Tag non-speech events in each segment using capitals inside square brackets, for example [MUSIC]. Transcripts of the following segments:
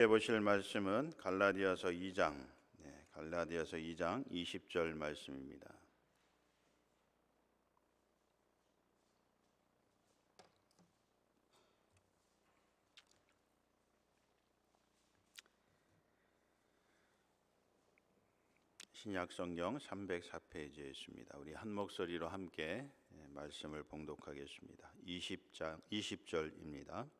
해보실 말씀은 갈라디아서 2장, 네, 갈라디아서 2장 20절 말씀입니다. 신약 성경 304페이지에 있습니다. 우리 한 목소리로 함께 예, 말씀을 봉독하겠습니다. 20장 20절입니다.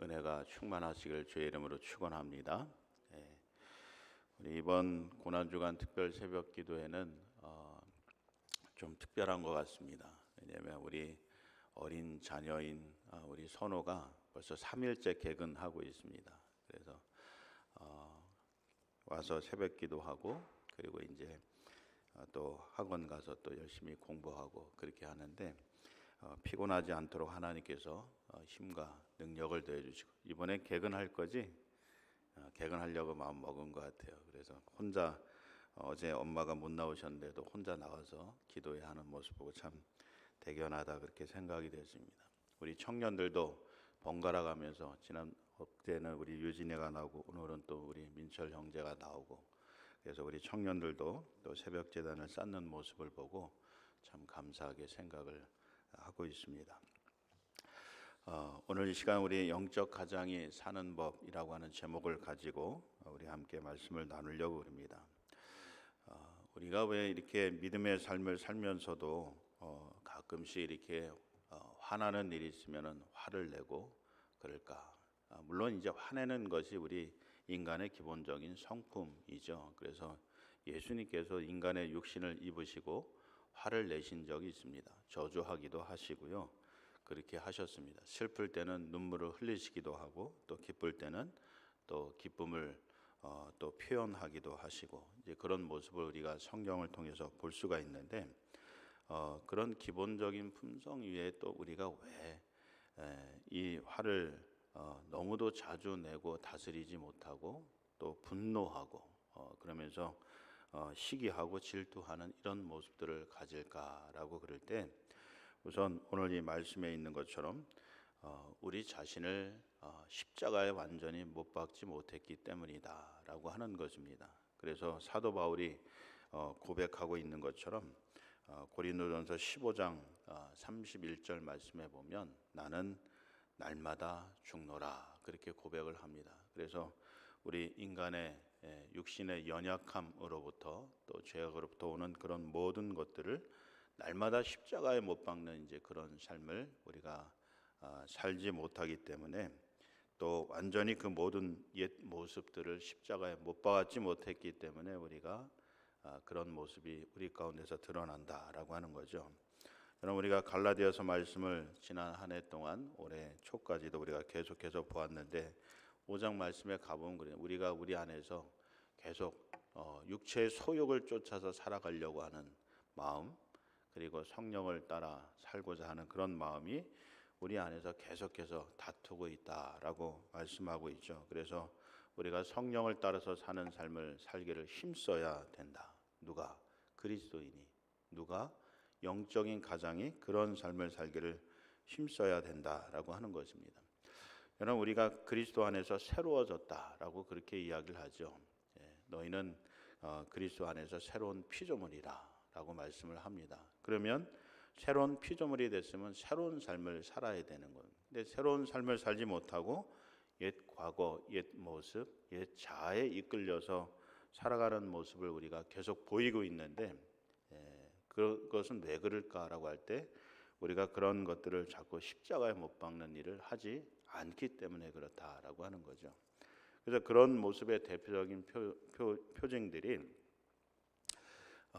은혜가 충만하시길 주의 이름으로 축원합니다. 예, 우리 이번 고난 주간 특별 새벽 기도회는 어, 좀 특별한 것 같습니다. 왜냐하면 우리 어린 자녀인 아, 우리 선호가 벌써 3일째 개근하고 있습니다. 그래서 어, 와서 새벽 기도하고 그리고 이제 어, 또 학원 가서 또 열심히 공부하고 그렇게 하는데 어, 피곤하지 않도록 하나님께서 어, 힘과 능력을 더해 주시고 이번에 개근할 거지 어, 개근하려고 마음 먹은 것 같아요. 그래서 혼자 어, 어제 엄마가 못 나오셨는데도 혼자 나와서 기도해야 하는 모습 보고 참 대견하다 그렇게 생각이 됐습니다. 우리 청년들도 번갈아 가면서 지난 엊때는 우리 유진이가 나오고 오늘은 또 우리 민철 형제가 나오고 그래서 우리 청년들도 또 새벽 재단을 쌓는 모습을 보고 참 감사하게 생각을 하고 있습니다. 어, 오늘 이 시간 우리 영적 가장이 사는 법이라고 하는 제목을 가지고 우리 함께 말씀을 나누려고 합니다. 어, 우리가 왜 이렇게 믿음의 삶을 살면서도 어, 가끔씩 이렇게 어, 화나는 일이 있으면 화를 내고 그럴까? 아, 물론 이제 화내는 것이 우리 인간의 기본적인 성품이죠. 그래서 예수님께서 인간의 육신을 입으시고 화를 내신 적이 있습니다. 저주하기도 하시고요. 그렇게 하셨습니다. 슬플 때는 눈물을 흘리시기도 하고 또 기쁠 때는 또 기쁨을 어, 또 표현하기도 하시고 이제 그런 모습을 우리가 성경을 통해서 볼 수가 있는데 어, 그런 기본적인 품성 위에 또 우리가 왜 이 화를 어, 너무도 자주 내고 다스리지 못하고 또 분노하고 어, 그러면서 어, 시기하고 질투하는 이런 모습들을 가질까라고 그럴 때 우선 오늘 이 말씀에 있는 것처럼 어, 우리 자신을 어, 십자가에 완전히 못 박지 못했기 때문이다라고 하는 것입니다. 그래서 사도 바울이 어, 고백하고 있는 것처럼 어, 고린도전서 15장 어, 31절 말씀에 보면 나는 날마다 죽노라 그렇게 고백을 합니다. 그래서 우리 인간의 예, 육신의 연약함으로부터 또 죄악으로부터 오는 그런 모든 것들을 날마다 십자가에 못 박는 이제 그런 삶을 우리가 아, 살지 못하기 때문에 또 완전히 그 모든 옛 모습들을 십자가에 못 박았지 못했기 때문에 우리가 아, 그런 모습이 우리 가운데서 드러난다라고 하는 거죠. 여러분 우리가 갈라디아서 말씀을 지난 한 해 동안 올해 초까지도 우리가 계속해서 보았는데 5장 말씀에 가보면 그래요. 우리가 우리 안에서 계속 어, 육체의 소욕을 쫓아서 살아가려고 하는 마음 그리고 성령을 따라 살고자 하는 그런 마음이 우리 안에서 계속해서 다투고 있다라고 말씀하고 있죠. 그래서 우리가 성령을 따라서 사는 삶을 살기를 힘써야 된다. 누가 그리스도인이 누가 영적인 가장이 그런 삶을 살기를 힘써야 된다라고 하는 것입니다. 여러분 우리가 그리스도 안에서 새로워졌다라고 그렇게 이야기를 하죠. 예, 너희는 어, 그리스도 안에서 새로운 피조물이라라고 말씀을 합니다. 그러면 새로운 피조물이 됐으면 새로운 삶을 살아야 되는 거예요. 근데 새로운 삶을 살지 못하고 옛 과거, 옛 모습, 옛 자아에 이끌려서 살아가는 모습을 우리가 계속 보이고 있는데 예, 그것은 왜 그럴까라고 할 때 우리가 그런 것들을 자꾸 십자가에 못 박는 일을 하지 않기 때문에 그렇다라고 하는 거죠. 그래서 그런 모습의 대표적인 표, 표, 표징들이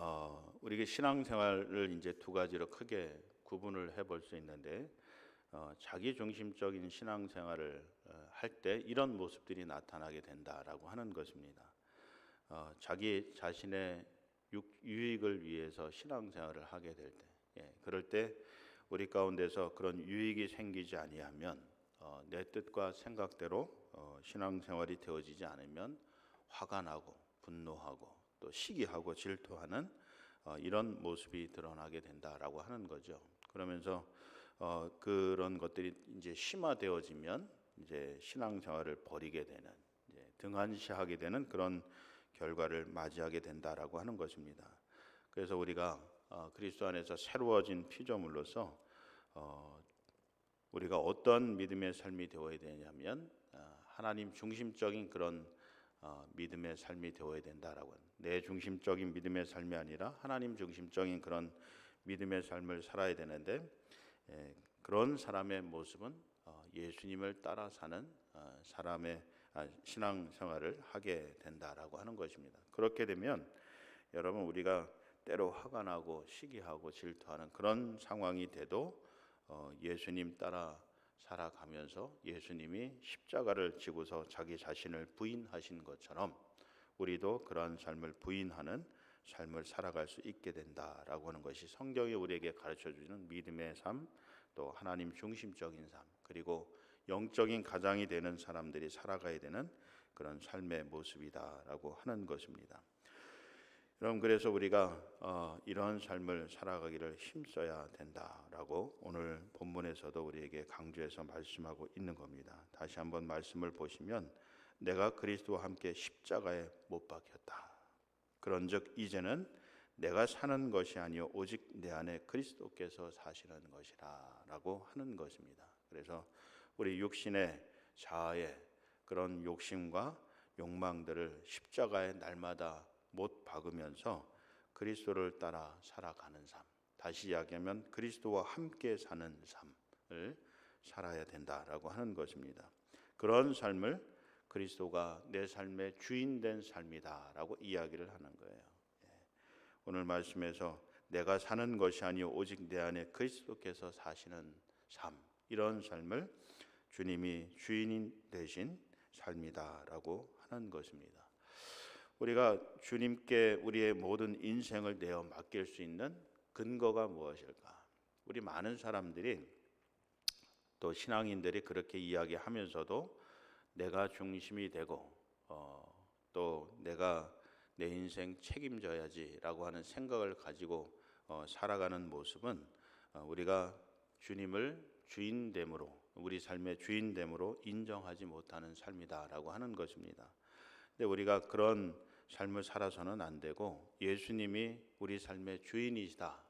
어, 우리가 신앙생활을 이제 두 가지로 크게 구분을 해볼 수 있는데 어, 자기 중심적인 신앙생활을 어, 할때 이런 모습들이 나타나게 된다라고 하는 것입니다. 어, 자기 자신의 육- 유익을 위해서 신앙생활을 하게 될 때, 예, 그럴 때 우리 가운데서 그런 유익이 생기지 아니하면 어, 내 뜻과 생각대로 어, 신앙생활이 되어지지 않으면 화가 나고 분노하고 또 시기하고 질투하는 어, 이런 모습이 드러나게 된다라고 하는 거죠. 그러면서 어, 그런 것들이 이제 심화되어지면 이제 신앙생활을 버리게 되는 등한시하게 되는 그런 결과를 맞이하게 된다라고 하는 것입니다. 그래서 우리가 어, 그리스도 안에서 새로워진 피조물로서 어, 우리가 어떤 믿음의 삶이 되어야 되냐면 어, 하나님 중심적인 그런 어, 믿음의 삶이 되어야 된다라고 내 중심적인 믿음의 삶이 아니라 하나님 중심적인 그런 믿음의 삶을 살아야 되는데 예, 그런 사람의 모습은 어, 예수님을 따라 사는 어, 사람의 아, 신앙 생활을 하게 된다라고 하는 것입니다. 그렇게 되면 여러분 우리가 때로 화가 나고 시기하고 질투하는 그런 상황이 돼도 어, 예수님 따라 살아가면서 예수님이 십자가를 지고서 자기 자신을 부인하신 것처럼 우리도 그러한 삶을 부인하는 삶을 살아갈 수 있게 된다라고 하는 것이 성경이 우리에게 가르쳐 주는 믿음의 삶, 또 하나님 중심적인 삶, 그리고 영적인 가장이 되는 사람들이 살아가야 되는 그런 삶의 모습이다라고 하는 것입니다. 여러분 그래서 우리가 어, 이런 삶을 살아가기를 힘써야 된다라고 오늘 본문에서도 우리에게 강조해서 말씀하고 있는 겁니다. 다시 한번 말씀을 보시면 내가 그리스도와 함께 십자가에 못 박혔다. 그런즉 이제는 내가 사는 것이 아니요 오직 내 안에 그리스도께서 사시는 것이라라고 하는 것입니다. 그래서 우리 육신의 자아의 그런 욕심과 욕망들을 십자가에 날마다 못 박으면서 그리스도를 따라 살아가는 삶. 다시 이야기하면 그리스도와 함께 사는 삶을 살아야 된다라고 하는 것입니다. 그런 삶을 그리스도가 내 삶의 주인 된 삶이다라고 이야기를 하는 거예요. 예. 오늘 말씀에서 내가 사는 것이 아니요 오직 내 안에 그리스도께서 사시는 삶 이런 삶을 주님이 주인이 되신 삶이다라고 하는 것입니다. 우리가 주님께 우리의 모든 인생을 내어 맡길 수 있는 근거가 무엇일까? 우리 많은 사람들이 또 신앙인들이 그렇게 이야기하면서도 내가 중심이 되고 어, 또 내가 내 인생 책임져야지라고 하는 생각을 가지고 어, 살아가는 모습은 어, 우리가 주님을 주인됨으로 우리 삶의 주인됨으로 인정하지 못하는 삶이다라고 하는 것입니다. 근데 우리가 그런 삶을 살아서는 안 되고 예수님이 우리 삶의 주인이시다.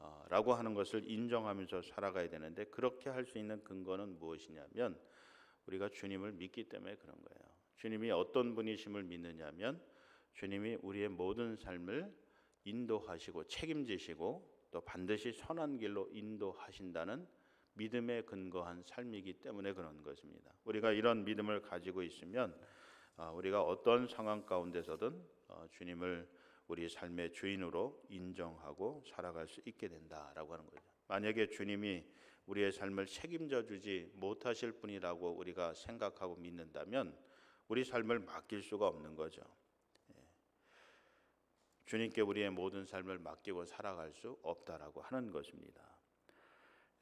어, 라고 하는 것을 인정하면서 살아가야 되는데 그렇게 할 수 있는 근거는 무엇이냐면 우리가 주님을 믿기 때문에 그런 거예요. 주님이 어떤 분이심을 믿느냐면 주님이 우리의 모든 삶을 인도하시고 책임지시고 또 반드시 선한 길로 인도하신다는 믿음에 근거한 삶이기 때문에 그런 것입니다. 우리가 이런 믿음을 가지고 있으면 아, 우리가 어떤 상황 가운데서든 어, 주님을 우리 삶의 주인으로 인정하고 살아갈 수 있게 된다라고 하는 거죠. 만약에 주님이 우리의 삶을 책임져 주지 못하실 분이라고 우리가 생각하고 믿는다면 우리 삶을 맡길 수가 없는 거죠. 예. 주님께 우리의 모든 삶을 맡기고 살아갈 수 없다라고 하는 것입니다.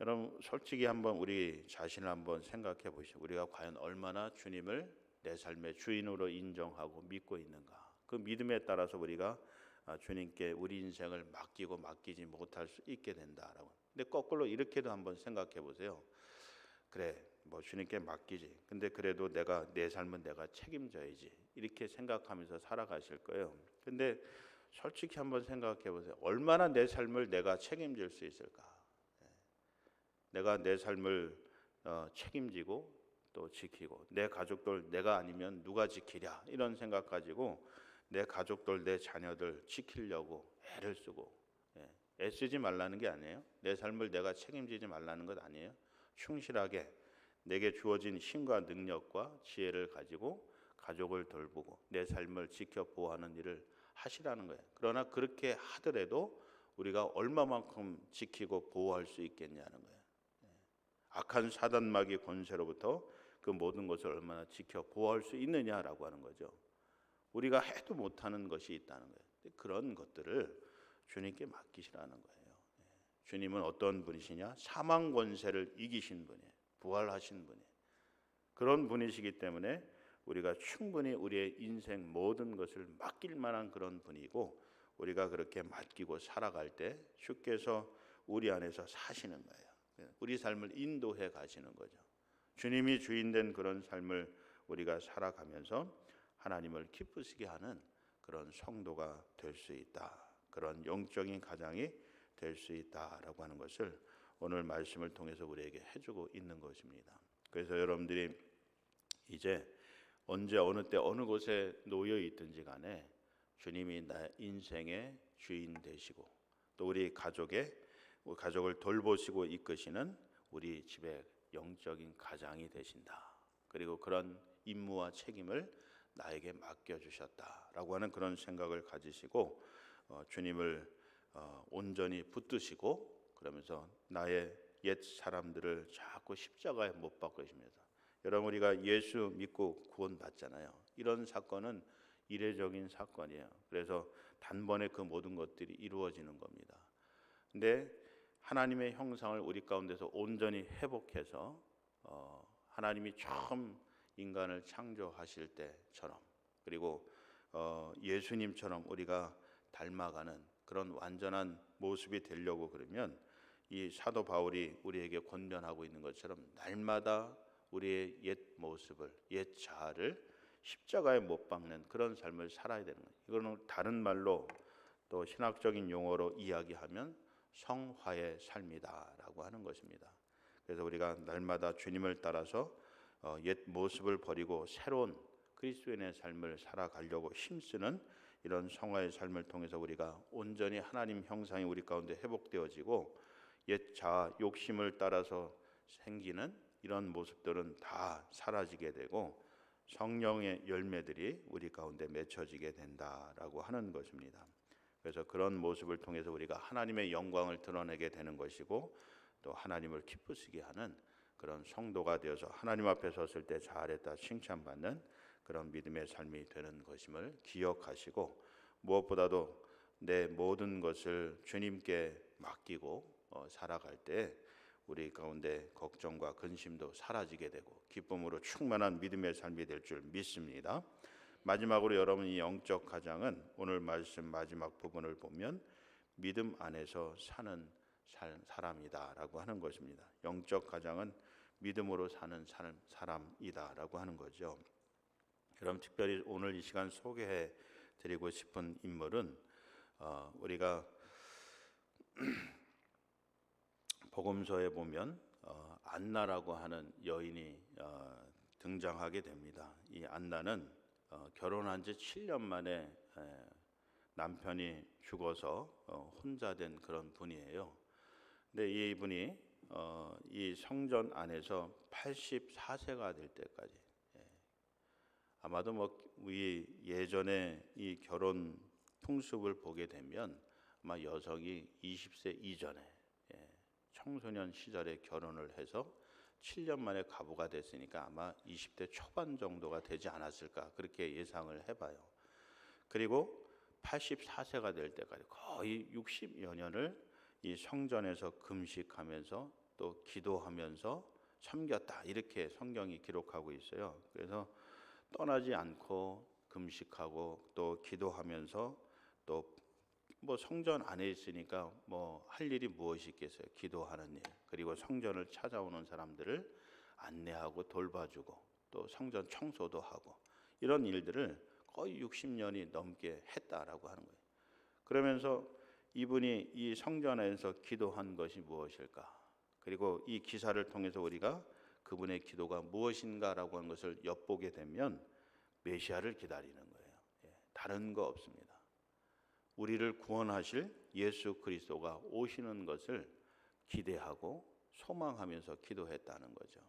여러분 솔직히 한번 우리 자신을 한번 생각해 보시죠. 우리가 과연 얼마나 주님을 내 삶의 주인으로 인정하고 믿고 있는가? 그 믿음에 따라서 우리가 아, 주님께 우리 인생을 맡기고 맡기지 못할 수 있게 된다라고. 근데 거꾸로 이렇게도 한번 생각해 보세요. 그래, 뭐 주님께 맡기지. 근데 그래도 내가 내 삶은 내가 책임져야지. 이렇게 생각하면서 살아가실 거예요. 근데 솔직히 한번 생각해 보세요. 얼마나 내 삶을 내가 책임질 수 있을까? 예. 내가 내 삶을 어, 책임지고 또 지키고 내 가족들 내가 아니면 누가 지키랴 이런 생각 가지고 내 가족들 내 자녀들 지키려고 애를 쓰고 예, 애쓰지 말라는 게 아니에요. 내 삶을 내가 책임지지 말라는 것 아니에요. 충실하게 내게 주어진 힘과 능력과 지혜를 가지고 가족을 돌보고 내 삶을 지켜 보호하는 일을 하시라는 거예요. 그러나 그렇게 하더라도 우리가 얼마만큼 지키고 보호할 수 있겠냐는 거예요. 예. 악한 사단마귀 권세로부터 그 모든 것을 얼마나 지켜 보호할 수 있느냐라고 하는 거죠. 우리가 해도 못하는 것이 있다는 거예요. 그런 것들을 주님께 맡기시라는 거예요. 예. 주님은 어떤 분이시냐? 사망 권세를 이기신 분이에요. 부활하신 분이에요. 그런 분이시기 때문에 우리가 충분히 우리의 인생 모든 것을 맡길 만한 그런 분이고 우리가 그렇게 맡기고 살아갈 때 주께서 우리 안에서 사시는 거예요. 예. 우리 삶을 인도해 가시는 거죠. 주님이 주인된 그런 삶을 우리가 살아가면서 하나님을 기쁘시게 하는 그런 성도가 될 수 있다. 그런 영적인 가장이 될 수 있다라고 하는 것을 오늘 말씀을 통해서 우리에게 해주고 있는 것입니다. 그래서 여러분들이 이제 언제 어느 때 어느 곳에 놓여 있든지 간에 주님이 나 인생의 주인 되시고 또 우리 가족의 가족을 돌보시고 이끄시는 우리 집의 영적인 가장이 되신다. 그리고 그런 임무와 책임을 나에게 맡겨 주셨다라고 하는 그런 생각을 가지시고 어, 주님을 어, 온전히 붙드시고 그러면서 나의 옛 사람들을 자꾸 십자가에 못 박으시면서 여러분 우리가 예수 믿고 구원받잖아요. 이런 사건은 이례적인 사건이에요. 그래서 단번에 그 모든 것들이 이루어지는 겁니다. 근데 하나님의 형상을 우리 가운데서 온전히 회복해서 어, 하나님이 처음 인간을 창조하실 때처럼 그리고 어, 예수님처럼 우리가 닮아가는 그런 완전한 모습이 되려고 그러면 이 사도 바울이 우리에게 권면하고 있는 것처럼 날마다 우리의 옛 모습을 옛 자아를 십자가에 못 박는 그런 삶을 살아야 되는 거예요. 이거는 다른 말로 또 신학적인 용어로 이야기하면 성화의 삶이다라고 하는 것입니다. 그래서 우리가 날마다 주님을 따라서 어, 옛 모습을 버리고 새로운 그리스도인의 삶을 살아가려고 힘쓰는 이런 성화의 삶을 통해서 우리가 온전히 하나님 형상이 우리 가운데 회복되어지고 옛 자아 욕심을 따라서 생기는 이런 모습들은 다 사라지게 되고 성령의 열매들이 우리 가운데 맺혀지게 된다라고 하는 것입니다. 그래서 그런 모습을 통해서 우리가 하나님의 영광을 드러내게 되는 것이고 또 하나님을 기쁘시게 하는 그런 성도가 되어서 하나님 앞에 섰을 때 잘했다 칭찬받는 그런 믿음의 삶이 되는 것임을 기억하시고 무엇보다도 내 모든 것을 주님께 맡기고 어, 살아갈 때 우리 가운데 걱정과 근심도 사라지게 되고 기쁨으로 충만한 믿음의 삶이 될 줄 믿습니다. 마지막으로 여러분 이 영적 가장은 오늘 말씀 마지막 부분을 보면 믿음 안에서 사는 사람이다라고 하는 것입니다. 영적 가장은 믿음으로 사는 사람이다라고 하는 거죠. 그럼 특별히 오늘 이 시간 소개해 드리고 싶은 인물은 어, 우리가 [CLEARS THROAT] 복음서에 보면 어, 안나라고 하는 여인이 어, 등장하게 됩니다. 이 안나는 어, 결혼한 지 7년 만에 에, 남편이 죽어서 어, 혼자 된 그런 분이에요. 근데 이분이 어, 이 성전 안에서 84세가 될 때까지 예. 아마도 뭐 이 예전에 이 결혼 풍습을 보게 되면 아마 여성이 20세 이전에 예, 청소년 시절에 결혼을 해서 7년 만에 가부가 됐으니까 아마 20대 초반 정도가 되지 않았을까 그렇게 예상을 해봐요. 그리고 84세가 될 때까지 거의 60여 년을 이 성전에서 금식하면서 또 기도하면서 섬겼다 이렇게 성경이 기록하고 있어요. 그래서 떠나지 않고 금식하고 또 기도하면서 또 뭐 성전 안에 있으니까 뭐 할 일이 무엇이 있겠어요? 기도하는 일 그리고 성전을 찾아오는 사람들을 안내하고 돌봐주고 또 성전 청소도 하고 이런 일들을 거의 60년이 넘게 했다라고 하는 거예요. 그러면서 이분이 이 성전에서 기도한 것이 무엇일까? 그리고 이 기사를 통해서 우리가 그분의 기도가 무엇인가라고 하는 것을 엿보게 되면 메시아를 기다리는 거예요. 예, 다른 거 없습니다. 우리를 구원하실 예수 그리스도가 오시는 것을 기대하고 소망하면서 기도했다는 거죠.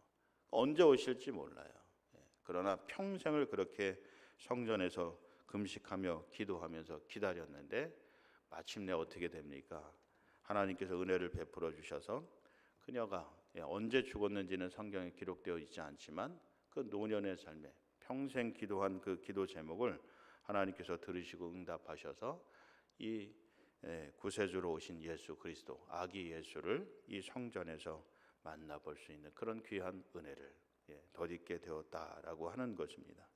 언제 오실지 몰라요. 예, 그러나 평생을 그렇게 성전에서 금식하며 기도하면서 기다렸는데 마침내 어떻게 됩니까? 하나님께서 은혜를 베풀어 주셔서 그녀가 예, 언제 죽었는지는 성경에 기록되어 있지 않지만 그 노년의 삶에 평생 기도한 그 기도 제목을 하나님께서 들으시고 응답하셔서 이 예, 구세주로 오신 예수 그리스도 아기 예수를 이 성전에서 만나볼 수 있는 그런 귀한 은혜를 예, 덧입게 되었다라고 하는 것입니다.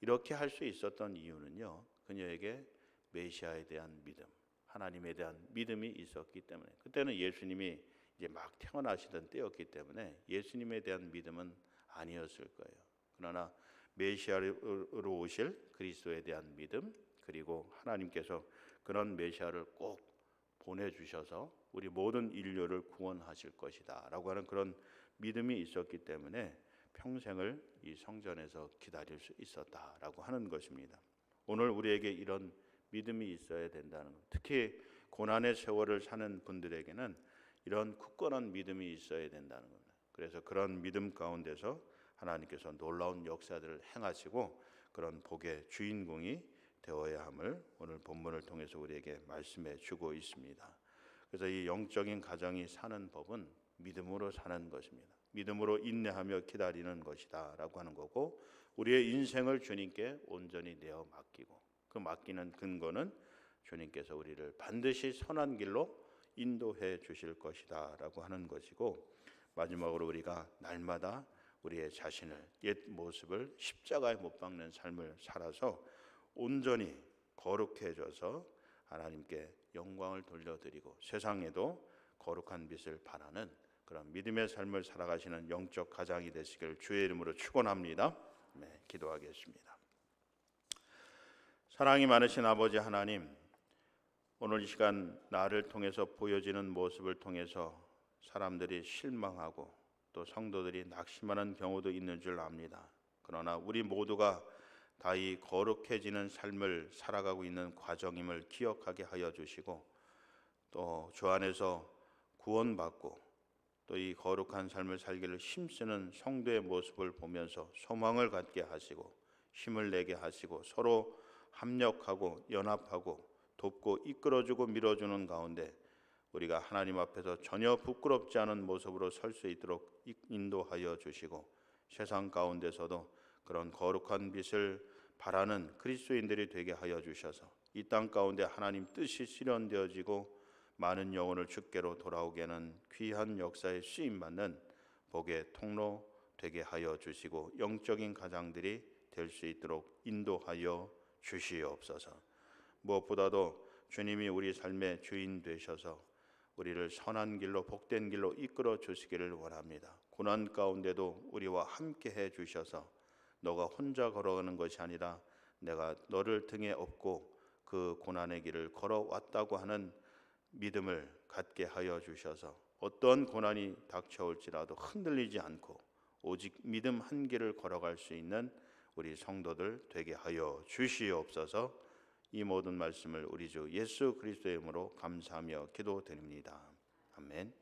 이렇게 할 수 있었던 이유는요. 그녀에게 메시아에 대한 믿음, 하나님에 대한 믿음이 있었기 때문에 그때는 예수님이 이제 막 태어나시던 때였기 때문에 예수님에 대한 믿음은 아니었을 거예요. 그러나 메시아로 오실 그리스도에 대한 믿음 그리고 하나님께서 그런 메시아를 꼭 보내주셔서 우리 모든 인류를 구원하실 것이다 라고 하는 그런 믿음이 있었기 때문에 평생을 이 성전에서 기다릴 수 있었다 라고 하는 것입니다. 오늘 우리에게 이런 믿음이 있어야 된다는 것. 특히 고난의 세월을 사는 분들에게는 이런 굳건한 믿음이 있어야 된다는 겁니다. 그래서 그런 믿음 가운데서 하나님께서 놀라운 역사들을 행하시고 그런 복의 주인공이 되어야 함을 오늘 본문을 통해서 우리에게 말씀해 주고 있습니다. 그래서 이 영적인 가정이 사는 법은 믿음으로 사는 것입니다. 믿음으로 인내하며 기다리는 것이다라고 하는 거고 우리의 인생을 주님께 온전히 내어 맡기고 그 맡기는 근거는 주님께서 우리를 반드시 선한 길로 인도해 주실 것이다라고 하는 것이고 마지막으로 우리가 날마다 우리의 자신을 옛 모습을 십자가에 못 박는 삶을 살아서 온전히 거룩해져서 하나님께 영광을 돌려드리고 세상에도 거룩한 빛을 발하는 그런 믿음의 삶을 살아가시는 영적 가장이 되시길 주의 이름으로 축원합니다. 네, 기도하겠습니다. 사랑이 많으신 아버지 하나님, 오늘 이 시간 나를 통해서 보여지는 모습을 통해서 사람들이 실망하고 또 성도들이 낙심하는 경우도 있는 줄 압니다. 그러나 우리 모두가 다이 거룩해지는 삶을 살아가고 있는 과정임을 기억하게 하여 주시고 또 주 안에서 구원받고 또 이 거룩한 삶을 살기를 힘쓰는 성도의 모습을 보면서 소망을 갖게 하시고 힘을 내게 하시고 서로 합력하고 연합하고 돕고 이끌어주고 밀어주는 가운데 우리가 하나님 앞에서 전혀 부끄럽지 않은 모습으로 설 수 있도록 인도하여 주시고 세상 가운데서도 그런 거룩한 빛을 바라는 그리스도인들이 되게 하여 주셔서 이 땅 가운데 하나님 뜻이 실현되어지고 많은 영혼을 주께로 돌아오게 하는 귀한 역사에 쓰임 받는 복의 통로 되게 하여 주시고 영적인 가장들이 될 수 있도록 인도하여 주시옵소서. 무엇보다도 주님이 우리 삶의 주인 되셔서 우리를 선한 길로 복된 길로 이끌어 주시기를 원합니다. 고난 가운데도 우리와 함께 해 주셔서 너가 혼자 걸어가는 것이 아니라 내가 너를 등에 업고 그 고난의 길을 걸어왔다고 하는 믿음을 갖게 하여 주셔서 어떤 고난이 닥쳐올지라도 흔들리지 않고 오직 믿음 한 길을 걸어갈 수 있는 우리 성도들 되게 하여 주시옵소서. 이 모든 말씀을 우리 주 예수 그리스도의 이름으로 감사하며 기도드립니다. 아멘.